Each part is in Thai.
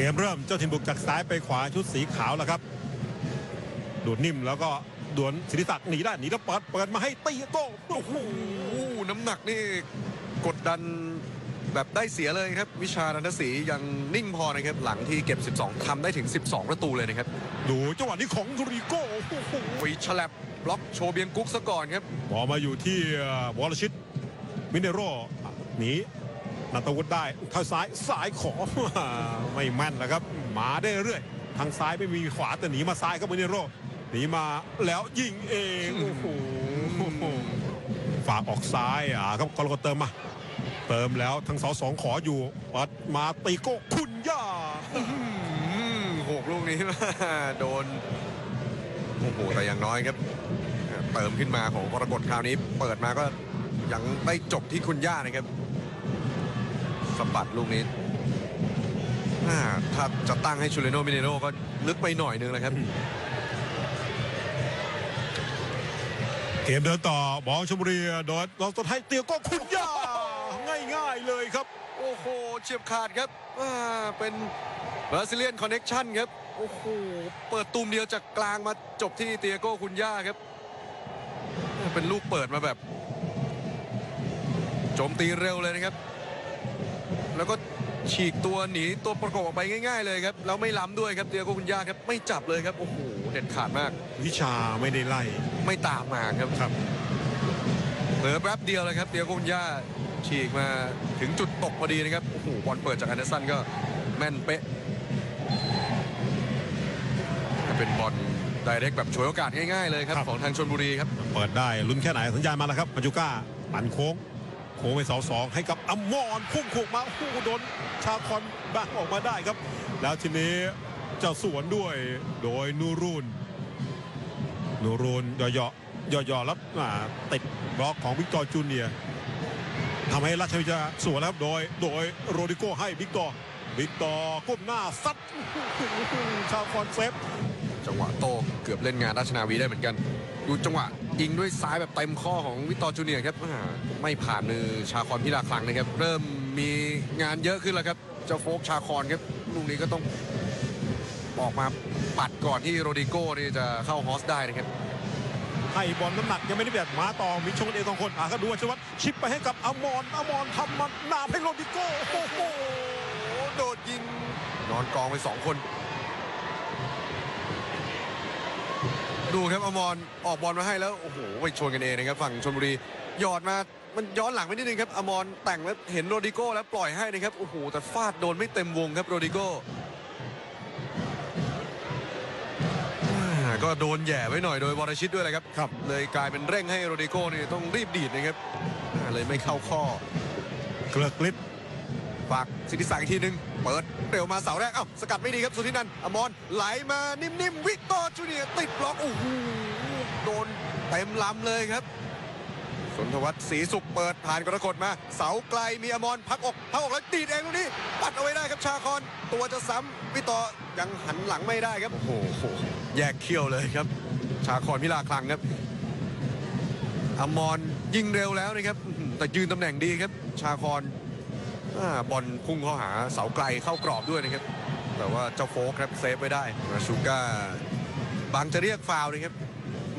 เกมเริ่มเจ้าถิ่นบุกจากซ้ายไปขวาชุดสีขาวแล้วครับดูดนิ่มแล้วก็ดวนศิริศักดิ์หนีได้หนีแล้วเปิดเปิดมาให้ตีโต้โอ้โหโอ้โหน้ำหนักนี่กดดันแบบได้เสียเลยครับ วิชานันทศรียังนิ่งพอนะครับ หลังที่เก็บ 12ทำได้ถึง 12 ประตูเลยนะครับ ดูจังหวะนี้ของโรดิโก้โอ้โหวีฉลับบล็อกโชว์เบียงกุ๊กซะก่อนครับบอลมาอยู่ที่วอลชิตมินเนโรหนี นัตวุฒิได้เท้าซ้ายซ้ายขอไม่แม่นแล้วครับ มาได้เรื่อยทางซ้ายไม่มีขวาแต่หนีมาซ้ายครับมินเนโรหนีมาแล้วยิงเองโอ้โหฝากออกซ้ายอะครับกรกฎเติมมา เติมแล้วทั้งเสาสองขออยู่ปัดมาตีโก้คุณย่าอืมหกลูกนี้โดนโอ้โหแต่อย่างน้อยครับ เติมขึ้นมาของกรกฎคราวนี้ เปิดมาก็ยังไม่จบที่คุณย่านะครับ สะบัดลูกนี้อ่าถ้าจะตั้งให้ชูเลโนมิเนโรก็ลึกไปหน่อยนึงเลยครับ เกมเดินต่อบอลชมบุรีโดนเราสุดท้ายเตียโก้คุณย่าง่ายๆเลยครับ โอ้โหเฉียบขาดครับอ่าเป็นบราซิเลียนคอนเน็กชันครับ โอ้โห เปิดตูมเดียวจากกลางมาจบที่เตียโก้คุณย่าครับ เป็นลูกเปิดมาแบบโจมตีเร็วเลยนะครับ แล้วก็ฉีกตัวหนีตัวประกบออกไปง่าย ๆ เลยครับแล้วไม่ล้ำด้วยครับเตียโก้คุณย่าครับไม่จับเลยครับโอ้โหเด็ดขาดมาก วิชาไม่ได้ไล่ไม่ตามมาครับครับเผลอแป๊บเดียวเลยครับเตียโก้คุณย่าฉีกมาถึงจุดตกพอดีนะครับโอ้โหบอลเปิดจากแอนเดอร์สันก็แม่นเป๊ะเป็นบอลไดเรกแบบฉวยโอกาสง่ายๆเลยครับครับของทางชนบุรีครับเปิดได้ลุ้นแค่ไหนสัญญาณมาแล้วครับปัจจุก้าปั่นโค้ง โค้งไปเสาสองให้กับอมรพุ่งโขกมาโอ้โหโดนชาคอนบ้างออกมาได้ครับ แล้วทีนี้จ้าสวนด้วยโดยนูรูนนูรูนย่อๆย่อๆแล้วติดบล็อกของวิกตอร์จูเนียทำให้ราชวิทยาสวนแล้วโดยโดยโรดิโก้ให้วิกตอร์วิกตอร์ก้มหน้าซัดชาคอนเซฟจังหวะโตเกือบเล่นงานราชนาวีได้เหมือนกัน ดูจังหวะ ยิงด้วยซ้ายแบบเต็มข้อของวิกตอร์จูเนียร์ครับอ่าไม่ผ่านมือชาคอนพิลาคลังนะครับ เริ่มมีงานเยอะขึ้นแล้วครับเจ้าโฟกชาคอนครับลูกนี้ก็ต้องออกมาปัดก่อนที่โรดิโก้นี่จะเข้าฮอสได้นะครับให้บอลน้ำหนักยังไม่ได้แบบมาต่อมีชงกันเองสองคนอ่าก็ดูวัชวัตชิปไปให้กับอมรอมรทำมันหนาให้โรดิโก้โอ้โหโอ้โดดยิงนอนกองไปสองคน ดูครับอมรออกบอลมาให้แล้วโอ้โหไปชนกันเองนะครับฝั่งชนบุรีหยอดมามันย้อนหลังไปนิดนึงครับอมรแต่งแล้วเห็นโรดิโก้แล้วปล่อยให้นะครับโอ้โหแต่ฟาดโดนไม่เต็มวงครับโรดิโก้อ่าก็โดนแหย่ไว้หน่อยโดยวรชิตด้วยเลยครับครับ เลยกลายเป็นเร่งให้โรดิโก้นี่ต้องรีบดีดนะครับอ่าเลยไม่เข้าข้อเกลือกฤท ฝากสิทธิศักดิ์อีกทีหนึ่งเปิดเร็วมาเสาแรกเอ้าสกัดไม่ดีครับสุธินันท์อมรไหลมานิ่มๆวิกตอร์จูเนียร์ติดบล็อกโอ้โหโดนเต็มลำเลยครับสนทวัฒน์ศรีสุขเปิดผ่านกรกฎมา เสาไกลมีอมรพักอกพักอกแล้วดีดเองตรงนี้ ปัดเอาไว้ได้ครับชาคอนตัวจะซ้ำวิกตอร์ยังหันหลังไม่ได้ครับโอ้โหแยกเขี้ยวเลยครับ ชาคอนพิลาคลังครับอมรยิงเร็วแล้วนะครับแต่ยืนตำแหน่งดีครับ ชาคอน บอลพุ่งเข้าหาเสาไกลเข้ากรอบด้วยนะครับ แต่ว่าเจ้าโฟกครับเซฟไว้ได้มาชูก้าบังจะเรียกฟาวล์นะครับ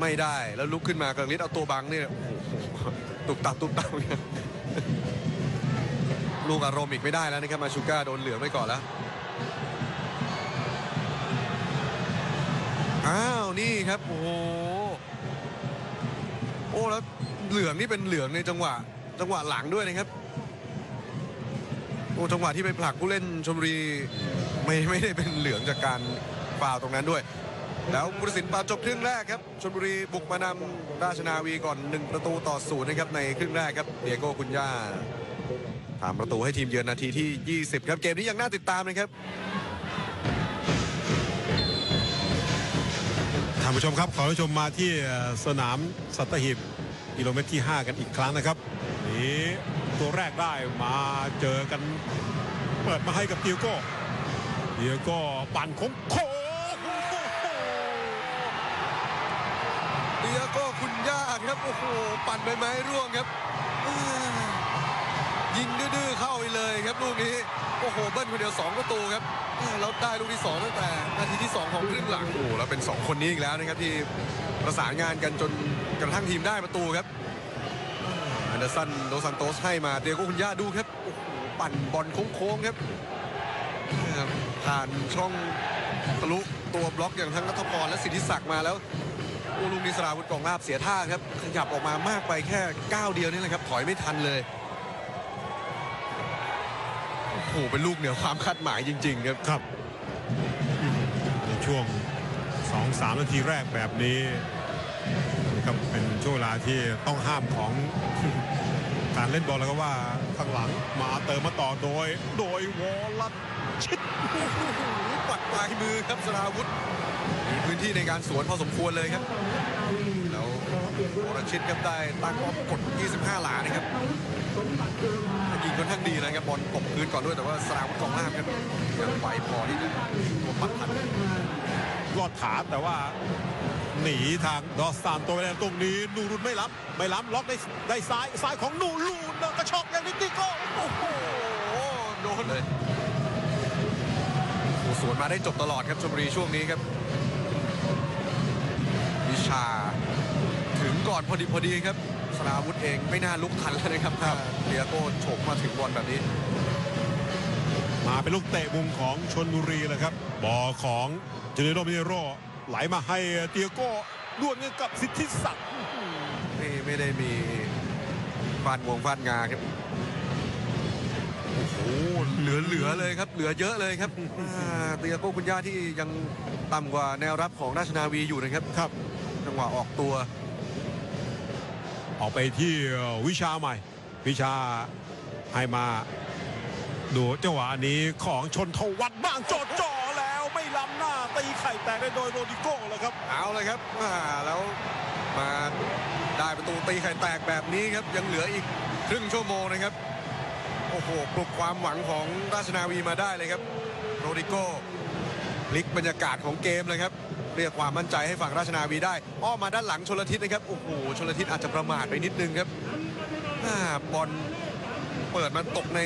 ไม่ได้แล้วลุกขึ้นมากระลิดเอาตัวบังเนี่ยตุกตับตุกตับลูกอารมณ์อีกไม่ได้แล้วนะครับมาชูก้าโดนเหลืองไปก่อนแล้วอ้าวนี่ครับโอ้โหโอ้แล้วเหลืองนี่เป็นเหลืองในจังหวะ จังหวะหลังด้วยนะครับ โอ้จังหวะที่ไปผลักผู้เล่นชมบุรีไม่ไม่ได้เป็นเหลืองจากการฟาวตรงนั้นด้วย แล้วผู้ตัดสินปาจบครึ่งแรกครับชลบุรีบุกมานำราชนาวีก่อน 1 ประตูต่อศูนย์นะครับในครึ่งแรกครับเดียโก้คุนย่าทำประตูให้ทีมเยือนนาทีที่ 20 ครับเกมนี้ยังน่าติดตามนะครับท่านผู้ชมครับ ขอให้ชมมาที่สนามสัตหีบกิโลเมตรที่ 5 กันอีกครั้งนะครับ นี่ ตัวแรกได้มาเจอกัน เปิดมาให้กับเตียโก้เตียโก้ปั่นโค้งโค้งเดียโก้คุณย่าครับโอ้โหปั่นใบไม้ร่วงครับอ่ายิงดื้อๆเข้าไปเลยครับลูกนี้โอ้โหเบิ้ลคนเดียวสองประตูครับแล้วได้ลูกที่สองตั้งแต่นาทีที่สองของครึ่งหลังโอ้โหแล้วเป็นสองคนนี้อีกแล้วนะครับที่ประสานงานกันจนกระทั่งทีมได้ประตูครับอัน เดอร์สันโดซันโตสให้มาเดียโกคุณย่าดูครับโอ้โหปั่นบอลโค้งๆครับผ่านช่องทะลุตัวบล็อกอย่างทั้งนัทพรและสิทธิศักดิ์มาแล้วอ้ลูกนี้สราวุธกองลาบเสียท่าครับ ขยับออกมามากไปแค่ก้าวเดียวนี่แหละครับ ถอยไม่ทันเลยโอ้โหเป็นลูกเหนือความคาดหมายจริง ๆ ครับครับ ในช่วง 2-3 นาทีแรกแบบนี้นะครับเป็น ช่วงเวลาที่ต้องห้ามของการเล่นบอลแล้วก็ว่าข้างหลังมาเติมมาต่อโดย โดยวอลลัดชิดปัดปลายมือครับสราวุธมีพื้นที่ในการสวนพอสมควรเลยครับแล้ววรชิตครับได้ตั้งป้อมกด 25 หลานะครับยิงค่อนข้างดีนะครับบอลตกพื้นก่อนด้วยแต่ว่าสราวุธกองล่างครับยังไวพอที่จะตัวปัดทันรอดขาแต่ว่า หนีทางดอสซานตัวไปแล้วตรงนี้นูรุนไม่ล้ำไม่ล้ำล็อกได้ได้ซ้ายซ้ายของนูรูนแล้วกระชอกอย่างนี้ติโก้โอ้โหโอ้โดนเลยโอ้สวนมาได้จบตลอดครับชมบุรีช่วงนี้ครับ วิชาถึงก่อนพอดีพอดีครับสราวุธเองไม่น่าลุกทันแล้วนะครับถ้าเดียโก้โฉบมาถึงบอลแบบนี้ มาเป็นลูกเตะมุมของชนบุรีเลยครับบอลของเจเนโรมิเนโร ไหลมาให้เตียโก้ดวลกันกับสิทธิศักดิ์ไม่ไม่ได้มีฟาดงวงฟาดงาครับโอ้โหเหลือเหลือเลยครับ เหลือเยอะเลยครับอ่าเตียโก้คุณย่าที่ยังต่ำกว่าแนวรับของราชนาวีอยู่นะครับครับจังหวะออกตัว ออกไปที่วิชาใหม่ วิชาให้มา ดูจังหวะนี้ของชนทวัฒน์บ้างจอดจ่อ ตีไข่แตกได้โดยโรดิโก้แล้วครับเอาเลยครับอ่าแล้วมาได้ประตูตีไข่แตกแบบนี้ครับยังเหลืออีกครึ่งชั่วโมงนะครับโอ้โหปลุกความหวังของราชนาวีมาได้เลยครับโรดิโก้พลิกบรรยากาศของเกมเลยครับเรียกความมั่นใจให้ฝั่งราชนาวีได้ อ้อมมาด้านหลังชลทิศนะครับโอ้โหชลทิศอาจจะประมาทไปนิดนึงครับบอลเปิดมันตกใน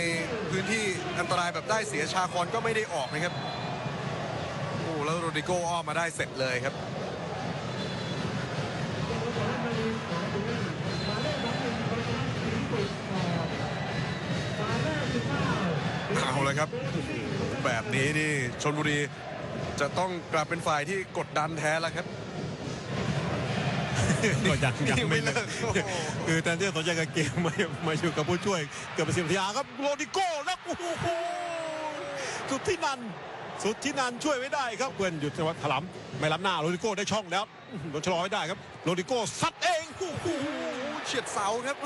พื้นที่อันตรายแบบได้เสียชาคอนก็ไม่ได้ออกนะครับ แล้วโรดิโก้อ้อมมาได้เสร็จเลยครับเอาเลยครับ แบบนี้นี่ชนบุรีจะต้องกลับเป็นฝ่ายที่กดดันแท้แล้วครับก็ยังยังไม่เลิกโอ้โหคือแทนที่จะสนใจกับเกมมามาอยู่กับผู้ช่วย เกือบเป็นสิบนาทีอะครับโรดิโก้แล้วโอ้โหสุดที่นัน สุดที่นันช่วยไว้ได้ครับเพื่อนหยุดจังหวะถลำไม่ล้ำหน้าโรดิโก้ได้ช่องแล้วโดนชะลอไว้ได้ครับโรดิโก้ซัดเองโอ้โหเฉียดเสาครับ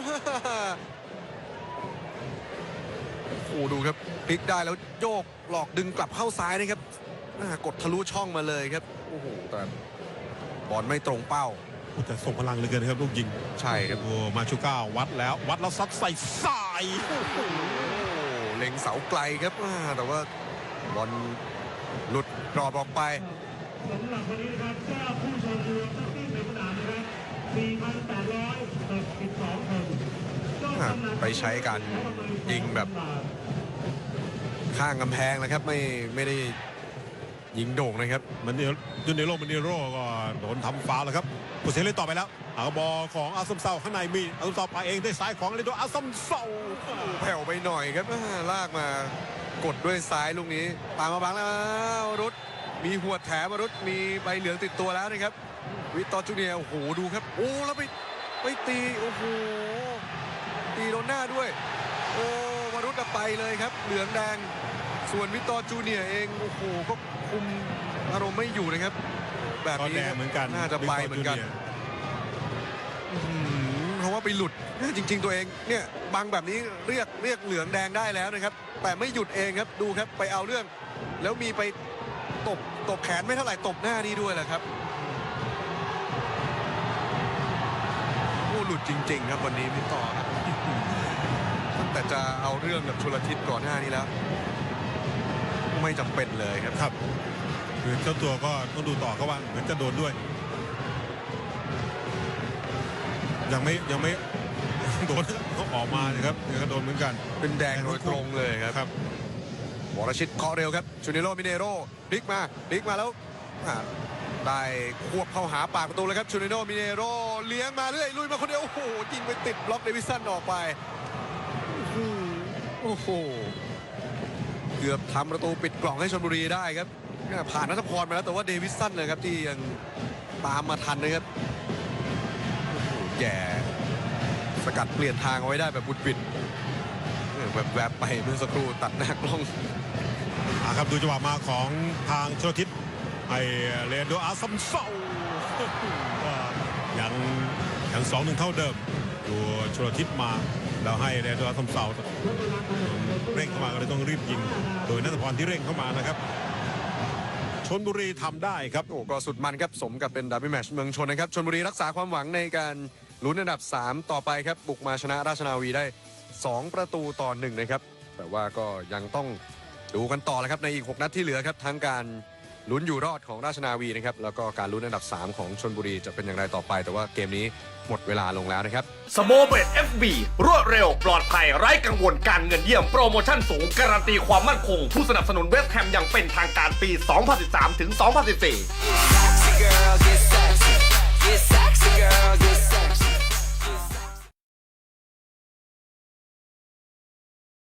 โอ้ดูครับพลิกได้แล้วโยกหลอกดึงกลับเข้าซ้ายนะครับอ่ากดทะลุช่องมาเลยครับโอ้โหแต่บอลไม่ตรงเป้าโอ้แต่ส่งพลังเหลยเกินครับลูกยิง ใช่ครับโอ้มาชูก้าวัดแล้ววัดแล้วซัดใส่สายโอ้โหโอ้เล็งเสาไกลครับอ่าแต่ว่าบอล หลุดกรอบออกไปสำหรับวันนี้นะครับเจ้าผู้ชมรวมทั้งที่ในสนามนะครับ4,862คนครับไปใช้การยิงแบบ ข้างกำแพงนะครับ ไม่ไม่ได้ยิงโด่งนะครับ มันเนยูเนโรมันเนโรก็โดนทำฟาวล์แล้วครับผู้เสียเล่นต่อไปแล้ว เอาบอลของอาซัมเซาข้างในมีอาซัมเซาไปเองได้ซ้ายของเลโดอาซัมเซาแผ่วไปหน่อยครับอ่าลากมากดด้วยซ้ายลูกนี้ตามมาบังแล้ววรุษมีหัวดแถมวรุษมีใบเหลืองติดตัวแล้วนะครับ วิตตอร์จูเนียร์โอ้โหดูครับ โอ้แล้วไปไปตีโอ้โหตีโดนหน้าด้วย โอ้วรุษอะไปเลยครับ เหลืองแดง ส่วนวิตตอร์จูเนียร์เองโอ้โหก็คุมอารมณ์ไม่อยู่นะครับ แบบก็นี้แดงเหมือนกันน่าจะไปเหมือนกันอื้อหือ เพราะว่าไปหลุดจริง ๆ ตัวเองเนี่ยบังแบบนี้เรียกเรียกเหลืองแดงได้แล้วนะครับ แต่ไม่หยุดเองครับดูครับไปเอาเรื่อง แล้วมีไปตบตบแขนไม่เท่าไหร่ตบหน้านี้ด้วยแหละครับโอ้หลุดจริง ๆ ครับวันนี้พี่ต่อครับตั้งแต่จะเอาเรื่องกับชลทิศก่อนหน้านี้แล้ว ไม่จำเป็นเลยครับครับคือเจ้าตัวก็ต้องดูต่อเขาว่าเหมือนจะโดนด้วย ยังไม่ยังไม่โดนเขาออกมานะครับยังก็โดนเหมือนกัน เป็นแดงโดยตรงเลยครับครับวรชิตเคาะเร็วครับชูนิโรมิเนโรพลิกมาพลิกมาแล้วอ่าได้ควบเข้าหาปากประตูเลยครับชูนิโรมิเนโรเลี้ยงมาเรื่อยลุยมาคนเดียวโอ้โหยิงไปติดบล็อกเดวิสันออกไปโอ้โหโอ้โหเกือบทำประตูปิดกล่องให้ชลบุรีได้ครับผ่านนัทพรมาแล้วแต่ว่าเดวิสันเลยครับที่ยังตามมาทันนะครับโอ้โห แย่สกัดเปลี่ยนทางเอาไว้ได้แบบบุดบิดเออแบบแวบไปเมื่อสักครู่ตัดหน้ากล้องอะครับดูจังหวะมาของทางชลทิศไอเลนโดอาซัมเซาว่ายังยังสองหนึ่งเท่าเดิมดูชลทิศมาแล้วให้เลนโดอาซัมเซาเร่งเข้ามาก็เลยต้องรีบยิง โดยนัทพรที่เร่งเข้ามานะครับชนบุรีทำได้ครับโอ้ก็สุดมันครับสมกับเป็นดับเบิลแมตช์เมืองชนนะครับชนบุรีรักษาความหวังในการ ลุ้นอันดับ 3 ต่อไปครับ บุกมาชนะราชนาวีได้ 2 ประตูต่อหนึ่งนะครับ แต่ว่าก็ยังต้องดูกันต่อแล้วครับในอีก 6 นัดที่เหลือครับ ทั้งการลุ้นอยู่รอดของราชนาวีนะครับ แล้วก็การลุ้นอันดับ 3 ของชนบุรีจะเป็นอย่างไรต่อไป แต่ว่าเกมนี้หมดเวลาลงแล้วนะครับสโมเบต FB รวดเร็ว ปลอดภัยไร้กังวลการเงินเยี่ยมโปรโมชั่นสูง การันตีความมั่นคง ผู้สนับสนุนเวสต์แฮมอย่างเป็นทางการปี 2013 ถึง 2014